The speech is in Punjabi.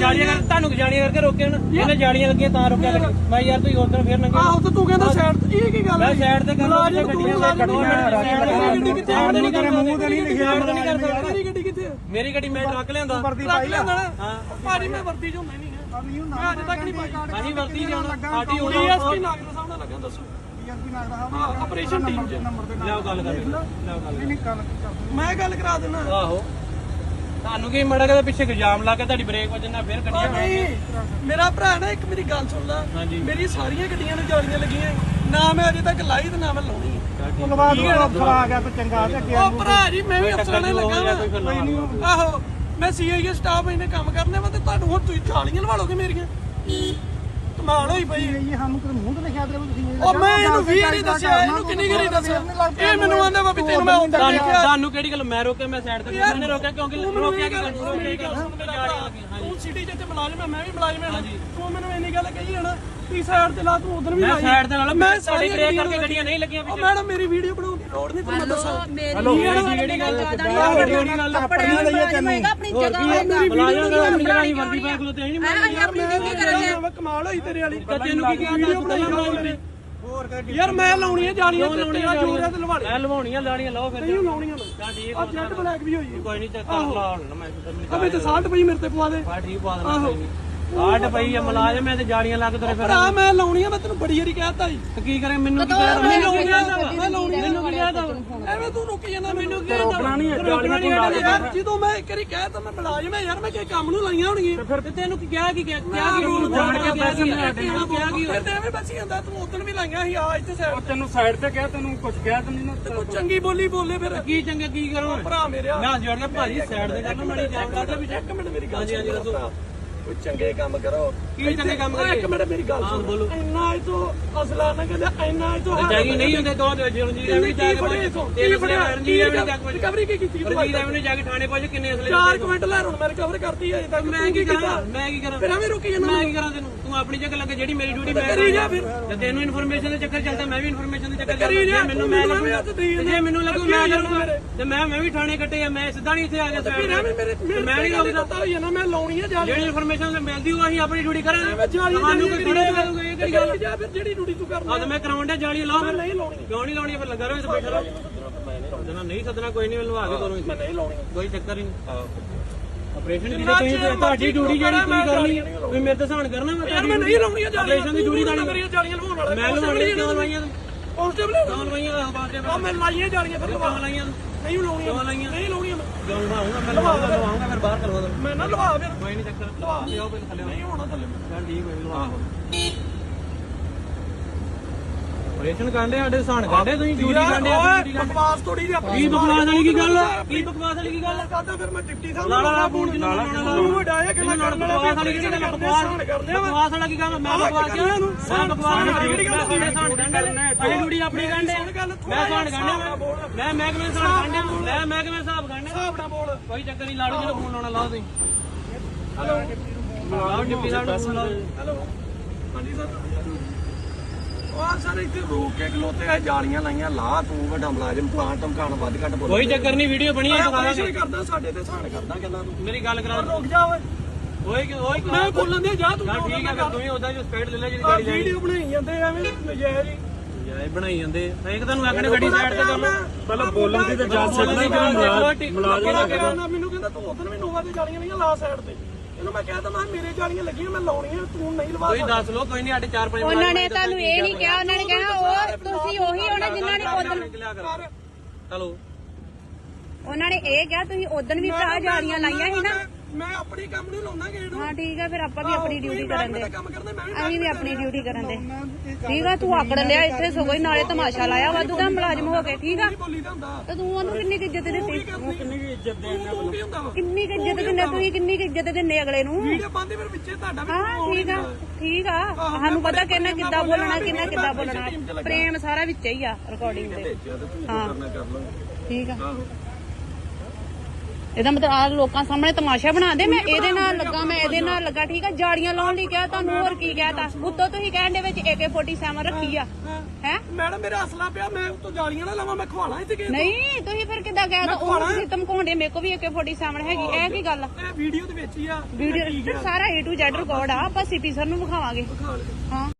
ਜਾਲੀਆਂ ਕਰ ਤੁਹਾਨੂੰ ਜਾਲੀਆਂ ਕਰਕੇ ਰੋਕਿਆ ਨਾ ਇਹਨੇ ਜਾਲੀਆਂ ਲੱਗੀਆਂ ਤਾਂ ਰੋਕਿਆ ਗੱਡੀ। ਮੈਂ ਯਾਰ ਤੁਸੀਂ ਉਧਰ ਫੇਰ ਨੰਗੇ ਆਹੋ ਤੇ ਤੂੰ ਕਹਿੰਦਾ ਸਾਈਡ ਤੇ ਇਹ ਕੀ ਗੱਲ ਮੈਂ ਹੈ ਸਾਈਡ ਤੇ ਕਰ ਲਓ ਮੁਲਾਜ਼ਮ ਤੂੰ ਗੱਡੀਆਂ ਮੁਲਾਜ਼ਮ ਕੱਢੋ ਗੱਡੀ ਕਿੱਥੇ ਆ? ਨਹੀਂ ਕਰ ਮੂੰਹ ਤੇ ਨਹੀਂ ਲਿਖਿਆ ਨਹੀਂ ਕਰ ਸਕਦਾ ਮੇਰੀ ਗੱਡੀ ਕਿੱਥੇ ਆ? ਮੇਰੀ ਗੱਡੀ ਮੈਂ ਟਰੱਕ ਲਿਆਂਦਾ ਟਰੱਕ ਲਿਆਂਦਾ ਨਾ? ਭਾਜੀ ਮੈਂ ਵਰਦੀ ਚ ਹੁੰਦਾ ਹੀ ਨਹੀਂ ਹੈ ਮੈਂ ਅੱਜ ਤੱਕ ਨਹੀਂ ਪਾਈ। ਅਸੀਂ ਵਰਤੀ ਜਾਣਾ ਸਾਡੀ ਹੋਣੀ ਡੀਐਸਪੀ ਨਾਗਰ ਸਾਹਿਬ ਨਾਲ ਲੱਗਾ ਦੱਸੋ। ਹਾਂ ਆਪਰੇਸ਼ਨ ਟੀਮ ਚ। ਲਿਆਓ ਗੱਲ ਕਰ ਲਿਆਓ ਗੱਲ ਮੈਂ ਗੱਲ ਕਰਾ ਦਿੰਦਾ। ਆਹੋ। ਤੁਹਾਨੂੰ ਕੀ ਮੜਾ ਕੇ ਪਿੱਛੇ ਇਲਜ਼ਾਮ ਲਾ ਕੇ ਤੁਹਾਡੀ ਬ੍ਰੇਕ ਵੱਜਣਾ ਫੇਰ ਉਹ ਗੱਡੀਆਂ ਨਹੀਂ ਮੇਰਾ ਭਰਾ ਨਾ ਇੱਕ ਮੇਰੀ ਗੱਲ ਸੁਣ ਲੈ। ਮੇਰੀ ਸਾਰੀਆਂ ਗੱਡੀਆਂ ਨੂੰ ਜਾਲੀਆਂ ਲੱਗੀਆਂ ਨਾ ਮੈਂ ਅਜੇ ਤੱਕ ਲਾਈ ਤੇ ਨਾ ਮੈਂ ਲਾਉਣੀ। ਹੈ ਧੰਨਵਾਦ ਅਫਸਰ ਆ ਗਿਆ ਤੇ ਚੰਗਾ ਤੇ ਅੱਗੇ ਉਹ ਭਰਾ ਜੀ ਮੈਂ ਵੀ ਅਫਸਰਾਂ ਨੇ ਲੱਗਾ ਫਿਰ। ਵਾ। ਆਹੋ ਮੈਂ ਸੀਆਈਏ ਸਟਾਫ ਇਹਨੇ ਕੰਮ ਕਰਨੇ ਵਾ ਤੇ ਤੁਹਾਨੂੰ ਹੁਣ ਤੁਸੀਂ ਜਾਲੀਆਂ ਲਵਾ ਲੋਗੇ ਮੇਰੀਆਂ। ਕਮਾਲ ਹੋਈ ਪਈ। ਇਹ ਸਾਨੂੰ ਕਿਤੇ ਮੂੰਹ ਤੇ ਲਿਖਿਆ ਤੇ ਤੁਸੀਂ ਉਹ ਮੈਂ ਇਹਨੂੰ ਵੀ ਨਹੀਂ ਦੱਸਿਆ ਇਹਨੂੰ ਕਿੰਨੀ ਗਰੀ ਦੱਸਿਆ। ਇਹ ਮੈਨੂੰ ਆਂਦਾ ਵਾ ਵੀ ਤੈਨੂੰ ਮੈਂ ਹੁੰਦਾ ਦੇਖਿਆ। ਤੁਹਾਨੂੰ ਕਿਹੜੀ ਗੱਲ ਮੈਂ ਰੋਕਿਆ ਮੈਂ ਸਾਈਡ ਤੇ ਮੈंने ਰੋਕਿਆ ਕਿਉਂਕਿ ਰੋਕਿਆ ਕਿ ਮੇਰਾ ਭਰਾ ਤੂੰ ਸਿਟੀ ਚ ਤੇ ਮੁਲਾਜ਼ਮ ਹੈ ਮੈਂ ਵੀ ਮੁਲਾਜ਼ਮ ਹਾਂ ਤੂੰ ਮੈਨੂੰ ਇੰਨੀ ਗੱਲ ਕਹੀ ਹੈ ਨਾ ਤੀ ਸਾਈਡ ਤੇ ਲਾ ਤੂੰ? ਉਧਰ ਵੀ ਮੈਂ ਲਾਈ। ਸਾਈਡ ਦੇ ਨਾਲ ਮੈਂ ਸਾਡੀ ਬ੍ਰੇਕ ਕਰਕੇ ਗੱਡੀਆਂ ਨਹੀਂ ਲੱਗੀਆਂ ਉਹ ਮੈਡਮ ਮੇਰੀ ਵੀਡੀਓ ਬਣਾਉਣ ਦੀ ਲੋੜ ਨਹੀਂ ਤੁਹਾਨੂੰ ਦੱਸਾਂ। ਹਲੋ ਜਿਹੜੀ ਗੱਲ ਜਿਹੜੀ ਗੱਲ ਆਪਣੀਆਂ ਲਈਏ ਤੈਨੂੰ। ਆਪਣੀ ਜਗ੍ਹਾ ਬੁਲਾਇਆ ਗਿਆ ਆਪਣੀ ਜਗ੍ਹਾ ਹੀ ਵਰਦੀ ਪਾ ਖਲੋਤੇ ਨਹੀਂ ਅਸੀਂ ਆਪਣੀ ਡਿਊਟੀ ਕਰਾਂਗੇ ਮੈਂ ਕਮਾਲ ਹੋਈ ਤੇਰੇ ਵਾਲੀ। ਤੈਨੂੰ ਕੀ ਕਿਹਾ ਵੀਡੀਓ ਬਣਾਈ ਬਣਾਈ ਯਾਰ ਮੈਂ ਲਾਉਣੀਆਂ ਜਾਲੀਆਂ ਤੇ ਤੇਰਾ ਜੋਰ ਹੈ ਤੇ ਲਵਾ ਲੈ ਮੈਂ ਲਵਾਉਣੀਆਂ ਲਾਣੀਆਂ ਲਾਓ ਫਿਰ ਨਹੀਂ ਲਾਉਣੀਆਂ ਮੈਂ। ਤਾਂ ਠੀਕ ਆ ਜੈਟ ਬਲੈਕ ਵੀ ਹੋਈ। ਕੋਈ ਨਹੀਂ ਚੱਕ ਲਾ ਲੈਣਾ ਮੈਂ ਅਬੇ ਤੇ 60 ਪਈ ਮੇਰੇ ਤੇ ਪਵਾ ਦੇ। ਬਾ ਠੀਕ ਪਾ ਦੇਣਾ ਕੋਈ ਨਹੀਂ ਆਟ ਪਈ ਆ ਮਲਾਜਮ ਐ ਤੇ ਜਾਲੀਆਂ ਲੱਗ ਤੇਰੇ ਫਿਰ ਭਰਾ ਮੈਂ ਲਾਉਣੀਆਂ ਮੈਂ ਤੈਨੂੰ ਬੜੀ ਵਾਰੀ ਕਹਿਤਾ ਜੀ ਤੇ ਕੀ ਕਰੇ ਮੈਨੂੰ ਕੀ ਕਰੇ ਮੈਂ ਲਾਉਣੀਆਂ ਮੈਂ ਲਾਉਣੀਆਂ ਮੈਨੂੰ ਕੀ ਕਹਦਾ ਐਵੇਂ ਤੂੰ ਰੁਕ ਜਾਂਦਾ ਮੈਨੂੰ ਕੀ ਰੋਕਣਾ ਨਹੀਂ ਹੈ, ਰੋਕਣਾ ਨਹੀਂ ਜਾਲੀਆਂ ਤੂੰ ਲਾ ਯਾਰ ਜਦੋਂ ਮੈਂ ਇੱਕ ਵਾਰੀ ਕਹਿਤਾ ਮੈਂ ਮੁਲਾਜ਼ਮ ਹੈ ਯਾਰ ਮੈਂ ਕਿਸੇ ਕੰਮ ਨੂੰ ਲਾਈਆਂ ਹੋਣਗੀਆਂ। ਫਿਰ ਤੇ ਤੈਨੂੰ ਕੀ ਕਿਹਾ ਕੀ ਕਿਹਾ? ਕਿਹਾ ਕੀ ਉਹਨੂੰ ਜਾਣ ਕੇ ਪੈਸੇ ਨਹੀਂ ਹਟੇ ਕਿਹਾ ਕੀ ਫਿਰ ਤੇ ਐਵੇਂ ਬਸੀ ਜਾਂਦਾ ਤੂੰ ਉਦੋਂ ਵੀ ਲਾਈਆਂ ਸੀ ਆ ਇੱਥੇ ਸਾਈਡ ਤੈਨੂੰ ਸਾਈਡ ਤੇ ਕਿਹਾ ਤੈਨੂੰ ਕੁਝ ਕਿਹਾ ਤੈਨੂੰ ਨਾ ਤੇ ਤੂੰ ਚੰਗੀ ਬੋਲੀ ਬੋਲੇ ਫਿਰ। ਕੀ ਚੰਗਾ ਕੀ ਕਰੋ? ਭਰਾ ਮੇਰਿਆ। ਮੈਂ ਜੋੜ ਕੇ ਭਾਜੀ ਸਾਈਡ ਤੇ ਕਰਨਾ ਮਾੜੀ ਜਾਣ ਕਰਦਾ ਵੀ ਇੱਕ ਮਿੰਟ ਮੇਰੀ ਗੱਲ ਹਾਂਜੀ ਹਾਂਜੀ ਦੱਸੋ। ਕੋਈ ਚੰਗੇ ਕੰਮ ਕਰੋ। ਕੀ ਚੰਗੇ ਕੰਮ ਓਏ, ਇੱਕ ਕਰੀਏ? ਮਿੰਟ ਮੇਰੀ ਗੱਲ ਸੁਣ। ਬੋਲੋ। ਇੰਨਾ ਇਹ ਤੋਂ ਅਸਲਾ ਨਾ ਕਹਿੰਦਾ ਇੰਨਾ ਇਹ ਤੋਂ ਜਾਗੀ ਨਹੀਂ ਹੁੰਦੇ ਦੋ ਜਿਉਂ ਜੀ ਰਵੀ ਜਾ ਕੇ ਤੇਲ ਫੜਿਆ ਰਣਜੀਤ ਰਵੀ ਜਾ ਕੇ ਰਿਕਵਰੀ ਕੀ ਕੀਤੀ ਤੂੰ ਰਣਜੀਤ ਰਵੀ ਨੇ ਜਾ ਕੇ ਥਾਣੇ ਪਹੁੰਚ ਕਿੰਨੇ ਅਸਲੇ ਚਾਰ ਕੁਇੰਟਲ ਲੈ ਹੁਣ ਮੈਂ ਰਿਕਵਰ ਕਰਤੀ ਹੈ ਤੱਕ ਮੈਂ ਕੀ ਕਰਾਂ ਮੈਂ ਕੀ ਕਰਾਂ? ਫਿਰ ਐਵੇਂ ਰੁਕੀ ਜਾਂਦਾ ਮੈਂ ਕੀ ਕਰਾਂ ਤੈਨੂੰ? ਤੂੰ ਆਪਣੀ ਜਗ੍ਹਾ ਲੱਗੇ ਜਿਹੜੀ ਮੇਰੀ ਡਿਊਟੀ ਮੈਂ ਕਰੀ ਜਾ ਫਿਰ। ਤੇ ਤੈਨੂੰ ਇਨਫੋਰਮੇਸ਼ਨ ਦੇ ਚੱਕਰ ਚੱਲਦਾ ਮੈਂ ਵੀ ਇਨਫੋਰਮੇਸ਼ਨ ਦੇ ਚੱਕਰ ਕਰੀ ਚੱਲਦਾ। ਜਾ, ਜੇ ਮੈਨੂੰ ਤੂੰ ਮੈਂ ਮੈਨੂੰ ਲੱਗੂ ਹੱਥ ਦੇਈ ਤੇ ਜਾਂਦਾ। ਜੇ ਮੈਨੂੰ ਲੱਗੂ ਮੈਂ ਆ ਕਰੂੰਗਾ ਮੇਰੇ। ਤੇ ਮੈਂ ਮੈਂ ਵੀ ਥਾਣੇ ਕੱਟੇ ਆ ਮੈਂ ਸਿੱਧਾ ਨਹੀਂ ਇੱਥੇ ਆ ਗਿਆ ਫਿਰ ਐਵੇਂ ਮੇਰੇ ਮੈਂ ਨਹੀਂ ਲੱਗਦਾ। ਹੋਈ ਨਾ ਮੈਂ ਲਾਉਣੀ ਹੈ ਜਾਲੀ। ਜਿਹੜੀ ਇਨਫੋਰਮੇਸ਼ਨ ਮਿਲਦੀ ਉਹ ਅਸੀਂ ਆਪਣੀ ਡਿਊਟੀ ਕਰਾਂਗੇ। ਮੈਂ ਜਾਲੀ ਤੁਹਾਨੂੰ ਕੋਈ ਥੋੜਾ ਕਰੂਗਾ ਇਹ ਕਿਹੜੀ ਗੱਲ? ਜਾ ਫਿਰ ਜਿਹੜੀ ਡਿਊਟੀ ਤੂੰ ਕਰਨਾ ਆ। ਤੇ ਮੈਂ ਕਰਾਉਣ ਡਿਆ ਜਾਲੀ ਲਾਓ। ਫਿਰ ਨਹੀਂ ਲਾਉਣੀ। ਕਿਉਂ ਨਹੀਂ ਲਾਉਣੀ ਫਿਰ ਲੱਗਾ ਰਹੋ ਇੱਥੇ ਬੈਠਾ ਰਹੋ। ਜਨਾ ਨਹੀਂ ਸੱਦਣਾ ਕੋਈ ਨਹੀਂ ਲਵਾ ਕੇ ਕਰੋ ਮੈਂ ਨਹੀਂ ਲਾਉਣੀ। ਕੋਈ ਚੱਕਰ ਹੀ ਨਹੀਂ। ਆਪਰੇਸ਼ਨ ਦੀ ਤੁਸੀਂ ਤੁਹਾਡੀ ਡਿਊਟੀ ਜਿਹੜੀ ਤੁਸੀਂ ਕਰਨੀ ਹੈ ਤੁਸੀਂ ਮੇਰੇ ਤੇ ਸਹਾਨ ਕਰਨਾ ਮੈਂ ਯਾਰ ਮੈਂ ਨਹੀਂ ਲਾਉਣੀ ਹੈ ਜਾਲੀਆਂ ਆਪਰੇਸ਼ਨ ਦੀ ਡਿਊਟੀ ਤਾਂ ਕਰੀਏ ਜਾਲੀਆਂ ਲਵਾਉਣ ਵਾਲਾ। ਮੈਂ ਲਵਾਉਣੀ ਕਿਉਂ ਲਵਾਈਆਂ? ਕਾਂਸਟੇਬਲ ਕਿਉਂ ਲਵਾਈਆਂ? ਬਾਅਦ ਆ ਮੈਂ ਲਾਈਆਂ ਜਾਲੀਆਂ ਫਿਰ ਲਵਾ। ਲਾਈਆਂ ਨਹੀਂ ਲਾਉਣੀਆਂ ਨਹੀਂ ਲਾਉਣੀਆਂ ਮੈਂ। ਕਿਉਂ ਲਵਾਉਂਗਾ ਮੈਂ ਲਵਾਉਂਗਾ ਲਵਾਉਂਗਾ ਫਿਰ। ਬਾਹਰ ਕਰਵਾ ਦੋ ਮੈਂ ਨਾ ਲਵਾ ਫਿਰ। ਕੋਈ ਨਹੀਂ ਚੱਕਰ। ਲਵਾ। ਲਿਓ ਪਹਿਲੇ ਥੱਲੇ ਨਹੀਂ ਹੋਣਾ ਥੱਲੇ। ਚੱਲ ਠੀਕ ਹੋਈ ਲਵਾ ਆਪਰੇਸ਼ਨ ਕਾਂਡੇ ਸਾਡੇ ਸਹਾਨ ਕਾਂਡੇ ਤੁਸੀਂ ਡਿਊਟੀ ਕਾਂਡੇ ਓਏ ਬਕਵਾਸ ਥੋੜੀ ਜਿਹੀ ਕੀ ਬਕਵਾਸ ਵਾਲੀ ਕੀ ਗੱਲ ਕੀ ਬਕਵਾਸ ਵਾਲੀ ਕੀ ਗੱਲ ਕਰਦਾ ਫਿਰ ਮੈਂ ਡਿਪਟੀ ਸਾਹਿਬ ਲਾ ਲਾ ਲਾ ਫੋਨ ਜਿੰਨਾ ਲਾਉਣਾ ਤੂੰ ਵੱਡਾ ਹੈ ਕਿ ਮੈਂ ਕਰਨ ਬਕਵਾਸ ਵਾਲੀ ਕਿਹੜੀ ਗੱਲ ਬਕਵਾਸ ਕਰਦੇ ਆ ਬਕਵਾਸ ਵਾਲਾ ਕੀ ਗੱਲ ਮੈਂ ਬਕਵਾਸ ਕਿਹਾ? ਇਹਨੂੰ ਮੈਂ ਬਕਵਾਸ ਵਾਲੀ ਗੱਲ ਮੈਂ ਸਾਨ ਡਿਊਟੀ ਆਪਣੀ ਗੰਡੇ ਮੈਂ ਸਾਨ ਗੰਡੇ ਮੈਂ ਮੈਂ ਕਿਵੇਂ ਸਾਨ ਗੰਡੇ ਮੈਂ ਮੈਂ ਕਿਵੇਂ ਹਿਸਾਬ ਗੰਡੇ ਹਿਸਾਬ ਨਾਲ ਬੋਲ। ਕੋਈ ਚੱਕਰ ਨਹੀਂ ਲਾੜੂ ਜਿਹੜਾ ਫੋਨ ਲਾਉਣਾ ਲਾਓ ਤੁਸੀਂ। ਹੈਲੋ। ਡਿਪਟੀ ਸਾਹਿਬ ਨੂੰ ਫੋਨ ਲਾਓ। ਹੈਲੋ। ਹਾਂਜੀ ਸਰ। ਉਹ ਸਰ ਇੱਥੇ ਰੋਕ ਕੇ ਖਲੋਤੇ ਆ ਜਾਲੀਆਂ ਲਾਈਆਂ ਲਾ ਤੂੰ ਵੱਡਾ ਮੁਲਾਜ਼ਮ ਪਲਾਂਟ ਧਮਕਾਣ ਵੱਧ ਘੱਟ ਬੋਲ ਕੋਈ ਚੱਕਰ ਨਹੀਂ ਵੀਡੀਓ ਬਣੀ ਹੈ ਆਪਰੇਸ਼ਨ ਦਾਂਗੇ ਕਰਦਾ ਸਾਡੇ ਤੇ ਸਾਨ ਕਰਦਾ ਕਹਿੰਦਾ ਤੂੰ ਮੇਰੀ ਗੱਲ ਕਰਾ ਰੁਕ ਜਾ ਓਏ। ਓਏ ਕਿ ਓਏ ਕਿ- ਮੈਂ ਬੋਲਣ ਦੇ ਜਾ ਤੂੰ ਠੀਕ ਹੈ ਫਿਰ ਤੂੰ ਹੀ ਉਹਦਾ ਜੋ ਸਪੀਡ ਲੈ ਲੈ ਜਿਹੜੀ ਗਾੜੀ ਜਾਣੀ ਵੀਡੀਓ ਬਣਾਈ ਜਾਂਦੇ ਐਵੇਂ ਨਜਾਇਜ਼ ਹੀ। ਯਾਰ ਬਣਾਈ ਜਾਂਦੇ ਇੱਕ ਤੁਹਾਨੂੰ ਆਖਣੇ ਗੱਡੀ ਸਾਈਡ ਤੇ ਕਰ ਲਓ ਪਹਿਲਾਂ ਬੋਲਣ ਦੀ ਤਾਂ ਜਾਂਚ ਸਕਦੀ ਕਿ ਮੁਲਾਜ਼ਮ ਮੈਨੂੰ ਕਹਿੰਦਾ ਤੂੰ ਉਦੋਂ ਵੀ ਨੋਵਾ ਤੇ ਜਾਲੀਆਂ ਨਹੀਂ ਲਾ ਸਾਈਡ ਤੇ। ਇਹਨੂੰ ਮੈਂ ਕਹਿ ਤਾ ਮੈਂ ਮੇਰੇ ਜਾਲੀਆਂ ਲੱਗੀਆਂ ਮੈਂ ਲਾਉਣੀਆਂ ਤੂੰ ਨਹੀਂ ਲਵਾ ਕੋਈ ਦੱਸ ਲੋ ਕੋਈ ਨਹੀਂ ਸਾਡੇ 4-5 ਉਹਨਾਂ ਨੇ ਤੁਹਾਨੂੰ ਇਹ ਨਹੀਂ ਕਿਹਾ ਉਹਨਾਂ ਨੇ ਕਹਿਣਾ ਉਹ ਤੁਸੀਂ ਉਹੀ ਹੋਣਾ ਜਿਨ੍ਹਾਂ ਨੇ ਉਦੋਂ ਚਲੋ। ਉਹਨਾਂ ਨੇ ਇਹ ਕਿਹਾ ਤੁਸੀਂ ਉਦੋਂ ਵੀ ਭਰਾ ਜਾਲੀਆਂ ਲਾਈਆਂ ਸੀ ਨਾ। ਮੈਂ ਆਪਣੀ ਕੰਮ ਨੂੰ ਲਾਉਣਾ ਗੇੜ ਹਾਂ ਠੀਕ ਆ ਫਿਰ ਆਪਾਂ ਵੀ ਆਪਣੀ ਡਿਊਟੀ ਕਰਨ ਦੇ। ਕੰਮ ਕਰਦਾ ਮੈਂ ਵੀ ਅਸੀਂ ਵੀ ਆਪਣੀ ਡਿਊਟੀ ਕਰਨ ਦੇ। ਠੀਕ ਆ ਤੂੰ ਆਕੜ ਲਿਆ ਇੱਥੇ ਸਗੋਂ ਹੀ ਨਾਲੇ ਤਮਾਸ਼ਾ ਲਾਇਆ ਵਾਧੂ ਦਾ ਮੁਲਾਜ਼ਮ ਹੋ ਕੇ ਠੀਕ ਆ? ਬੋਲੀ ਦਾ ਹੁੰਦਾ ਤੇ ਤੂੰ ਉਹਨੂੰ ਕਿੰਨੀ ਕੁ ਇੱਜ਼ਤ ਦਿੱਤੀ? ਕਿੰਨੀ ਵੀ ਇੱਜ਼ਤ ਦੇਣਾ ਤੂੰ ਕੀ ਹੁੰਦਾ ਕਿੰਨੀ ਕੁ ਇੱਜ਼ਤ ਦਿੰਦੇ ਤੁਸੀਂ? ਕਿੰਨੀ ਕੁ ਇੱਜ਼ਤ ਦਿੰਦੇ ਅਗਲੇ ਨੂੰ? ਵੀਡੀਓ ਪਾਉਂਦੇ ਫਿਰ ਵਿੱਚੇ ਤੁਹਾਡਾ ਵੀ ਹਾਂ ਠੀਕ ਆ ਠੀਕ ਆ। ਸਾਨੂੰ ਪਤਾ ਕਿੰਨਾ ਕਿੱਦਾਂ ਬੋਲਣਾ ਕਿੰਨਾ ਕਿੱਦਾਂ ਬੋਲਣਾ। ਪ੍ਰੇਮ ਸਾਰਾ ਵਿੱਚ ਹੀ ਆ ਰਿਕਾਰਡਿੰਗ ਦੇ। ਹਾਂ ਠੀਕ ਆ। ਇਹਦਾ ਮਤਲਬ ਆ ਲੋਕਾਂ ਸਾਹਮਣੇ ਤਮਾਸ਼ਾ ਬਣਾ ਦੇ ਮੈਂ ਇਹਦੇ ਨਾਲ ਲੱਗਾ ਮੈਂ ਇਹਦੇ ਨਾਲ ਲੱਗਾ ਠੀਕ ਆ? ਜਾੜੀਆਂ ਲਾਉਣ ਲਈ ਕਿਹਾ ਤੁਹਾਨੂੰ ਹੋਰ ਕੀ ਕਹਿਤਾ ਉੱਤੋਂ ਤੁਸੀਂ ਕਹਿਣ ਦੇ ਵਿੱਚ AK47 ਰੱਖੀ ਆ। ਹੈ। ਮੈਡਮ ਮੇਰਾ ਅਸਲਾ ਪਿਆ ਮੈਂ ਉੱਤੋਂ ਜਾਲੀਆਂ ਨਾ ਲਾਵਾਂ ਮੈਂ ਖਵਾਣਾ ਇੱਥੇ ਕਿਸੇ ਨਹੀਂ ਤੁਸੀਂ ਫਿਰ ਕਿੱਦਾਂ ਕਹਿ ਦੋ ਉਹ ਤੁਸੀਂ ਧਮਕਾਉਂਦੇ ਮੇਰੇ ਕੋ ਵੀ AK47 ਹੈਗੀ ਇਹ ਕੀ ਗੱਲ। ਇਹ ਵੀਡੀਓ ਦੇ ਵਿੱਚ ਹੀ ਆ ਵੀਡੀਓ ਸਾਰਾ A to Z ਰਿਕਾਰਡ ਆ ਆਪਾਂ ਸਿਟੀ ਸਰ ਨੂੰ ਵਿਖਾਵਾਂਗੇ। ਹਾਂ।